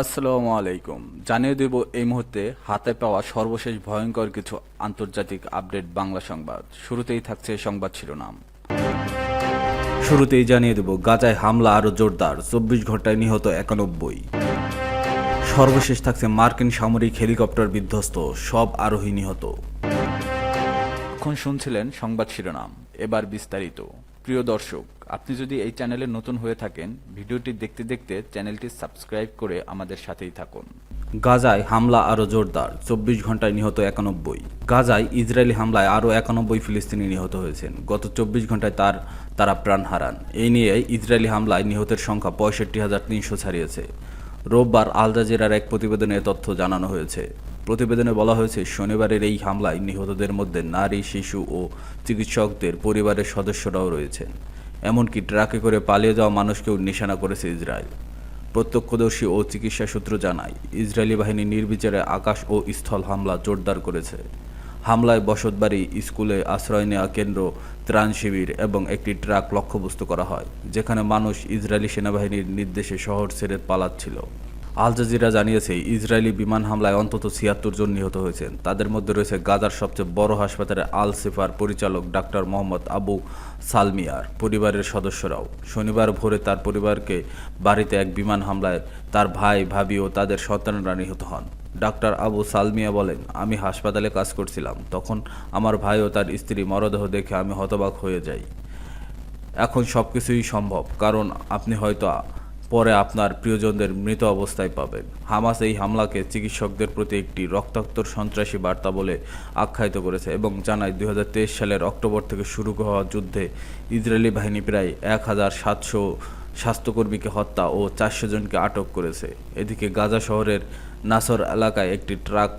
আসসালামু আলাইকুম। জানিয়ে দেব এই মুহূর্তে হাতে পাওয়া সর্বশেষ ভয়ঙ্কর কিছু আন্তর্জাতিক আপডেট বাংলা সংবাদ। শুরুতেই থাকছে সংবাদ শিরোনাম। শুরুতেই জানিয়ে দেব, গাজায় হামলা আরও জোরদার, চব্বিশ ঘন্টায় নিহত একানব্বই। সর্বশেষ থাকছে মার্কিন সামরিক হেলিকপ্টার বিধ্বস্ত, সব আরোহী নিহত। এখন শুনছিলেন সংবাদ শিরোনাম। এবার বিস্তারিত। প্রিয় দর্শক, আপনি যদি এই চ্যানেলে নতুন হয়ে থাকেন, ভিডিওটি দেখতে দেখতে চ্যানেলটি সাবস্ক্রাইব করে আমাদের সাথেই থাকুন। গাজায় হামলা আরও জোরদার, চব্বিশ ঘন্টায় নিহত একানব্বই। গাজায় ইসরায়েলি হামলায় আরও একানব্বই ফিলিস্তিনি নিহত হয়েছেন। গত চব্বিশ ঘন্টায় তার, তারা প্রাণ হারান। এই নিয়ে ইসরায়েলি হামলায় নিহতের সংখ্যা পঁয়ষট্টি হাজার তিনশো ছাড়িয়েছে। রোববার আল জাজিরার এক প্রতিবেদনে তথ্য জানানো হয়েছে। প্রতিবেদনে বলা হয়েছে, শনিবারের এই হামলায় নিহতদের মধ্যে নারী, শিশু ও চিকিৎসকদের পরিবারের সদস্যরাও রয়েছেন। এমনকি ট্রাকে করে পালিয়ে যাওয়া মানুষকেও নিশানা করেছে ইসরায়েল। প্রত্যক্ষদর্শী ও চিকিৎসা সূত্র জানায়, ইসরায়েলি বাহিনী নির্বিচারে আকাশ ও স্থল হামলা জোরদার করেছে। হামলায় বসতবাড়ি, স্কুলে আশ্রয় নেওয়া কেন্দ্র, ত্রাণ শিবির এবং একটি ট্রাক লক্ষ্যবস্তু করা হয়, যেখানে মানুষ ইসরায়েলি সেনাবাহিনীর নির্দেশে শহর ছেড়ে পালাচ্ছিল। আল জাজিরা জানিয়েছে, ইসরায়েলি বিমান হামলায় অন্তত ছিয়াত্তর জন নিহত হয়েছেন। তাদের মধ্যে রয়েছে গাজার সবচেয়ে বড় হাসপাতালে আল সিফার পরিচালক ডাক্তার মোহাম্মদ আবু সালমিয়ার পরিবারের সদস্যরাও। শনিবার ভোরে তার পরিবারকে বাড়িতে এক বিমান হামলায় তার ভাই, ভাবি ও তাদের সন্তানরা নিহত হন। ডাক্তার আবু সালমিয়া বলেন, আমি হাসপাতালে কাজ করছিলাম। তখন আমার ভাই ও তার স্ত্রী মরদেহ দেখে আমি হতবাক হয়ে যাই। এখন সব কিছুই সম্ভব। কারণ আপনি হয়তো পরে আপনার প্রিয়জনদের মৃত অবস্থায় পাবেন। হামাস এই হামলাকে চিকিৎসকদের প্রতি একটি রক্তাক্ত সন্ত্রাসী বার্তা বলে আখ্যায়িত করেছে এবং জানায় দুই হাজার তেইশ সালের অক্টোবর থেকে শুরু হওয়া যুদ্ধে ইসরায়েলি বাহিনী প্রায় এক হাজার সাতশো স্বাস্থ্যকর্মীকে হত্যা ও চারশো জনকে আটক করেছে। এদিকে গাজা শহরের নাসর এলাকায় একটি ট্রাক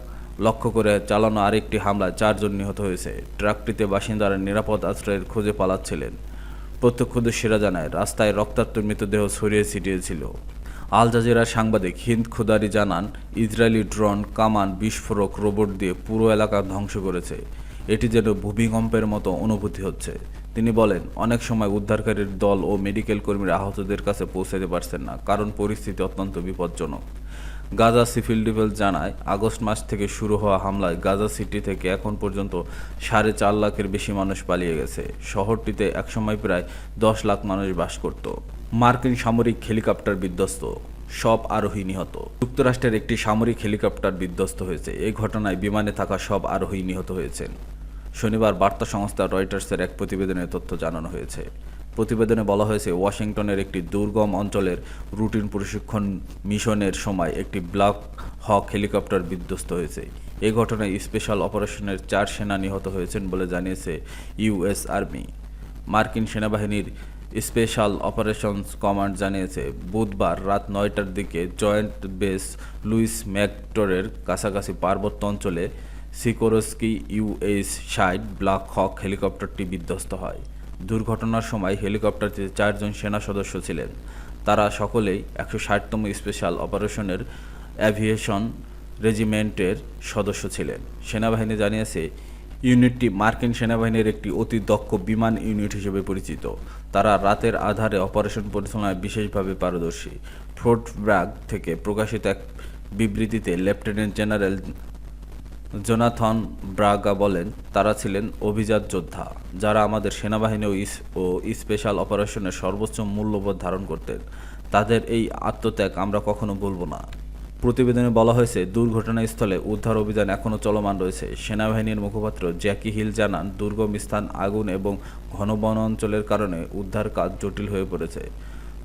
লক্ষ্য করে চালানো আরেকটি হামলায় চারজন নিহত হয়েছে। ট্রাকটিতে বাসিন্দারা নিরাপদ আশ্রয়ের খোঁজে পালাচ্ছিলেন। প্রত্যক্ষদর্শীরা জানায়, রাস্তায় রক্তাক্ত মৃতদেহ ছড়িয়ে ছিটিয়েছিল। আল জাজিরার সাংবাদিক হিন্দ খুদারি জানান, ইসরায়েলি ড্রোন কামান বিস্ফোরক রোবট দিয়ে পুরো এলাকা ধ্বংস করেছে। এটি যেন ভূমিকম্পের মতো অনুভূতি হচ্ছে। তিনি বলেন, অনেক সময় উদ্ধারকারীর দল ও মেডিকেল কর্মীরা আহতদের কাছে পৌঁছাতে পারছেন না, কারণ পরিস্থিতি অত্যন্ত বিপজ্জনক। গাজা সিভিল ডিফেন্স জানায়, আগস্ট মাস থেকে শুরু হওয়া হামলায় গাজা সিটি থেকে এখন পর্যন্ত সাড়ে চার লাখের বেশি মানুষ পালিয়ে গেছে। শহরটিতে একসময় প্রায় দশ লাখ মানুষ বাস করত। মার্কিন সামরিক হেলিকপ্টার বিধ্বস্ত। সব আরোহী নিহত। যুক্তরাষ্ট্রের একটি সামরিক হেলিকপ্টার বিধ্বস্ত হয়েছে। এই ঘটনায় বিমানে থাকা সব আরোহী নিহত হয়েছেন। শনিবার বার্তা সংস্থা রয়টার্সের এক প্রতিবেদনে তথ্য জানানো হয়েছে। প্রতিবেদনে বলা হয়েছে, ওয়াশিংটনের একটি দুর্গম অঞ্চলের রুটিন প্রশিক্ষণ মিশনের সময় একটি ব্ল্যাক হক হেলিকপ্টার বিধ্বস্ত হয়েছে। এ ঘটনায় স্পেশাল অপারেশনের চার সেনা নিহত হয়েছেন বলে জানিয়েছে ইউএস আর্মি। মার্কিন সেনাবাহিনীর স্পেশাল অপারেশনস কমান্ড জানিয়েছে, বুধবার রাত নয়টার দিকে জয়েন্ট বেস লুইস ম্যাকটোরের কাছাকাছি পার্বত্য অঞ্চলে সিকোরস্কি ইউএস ষাট ব্ল্যাক হক হেলিকপ্টারটি বিধ্বস্ত হয়। দুর্ঘটনার সময় হেলিকপ্টারটিতে চারজন সেনা সদস্য ছিলেন। তারা সকলেই একশো ষাটতম স্পেশাল অপারেশনের অ্যাভিয়েশন রেজিমেন্টের সদস্য ছিলেন। সেনাবাহিনী জানিয়েছে, ইউনিটটি মার্কিন সেনাবাহিনীর একটি অতি দক্ষ বিমান ইউনিট হিসেবে পরিচিত। তারা রাতের আধারে অপারেশন পরিচালনায় বিশেষভাবে পারদর্শী। ফোর্ট ব্র্যাগ থেকে প্রকাশিত এক বিবৃতিতে লেফটেন্যান্ট জেনারেল জোনাথন ব্রাগা বলেন, তারা ছিলেন অভিজাত যোদ্ধা, যারা আমাদের সেনাবাহিনী ও ইস- ও স্পেশাল অপারেশনের সর্বোচ্চ মূল্যবোধ ধারণ করতেন। তাদের এই আত্মত্যাগ আমরা কখনো ভুলব না। প্রতিবেদনে বলা হয়েছে, দুর্ঘটনাস্থলে উদ্ধার অভিযান এখনও চলমান রয়েছে। সেনাবাহিনীর মুখপাত্র জ্যাকি হিল জানান, দুর্গম স্থান, আগুন এবং ঘন বন অঞ্চলের কারণে উদ্ধার কাজ জটিল হয়ে পড়েছে।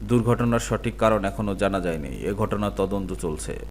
দুর্ঘটনার সঠিক কারণ এখনও জানা যায়নি। এ ঘটনার তদন্ত চলছে।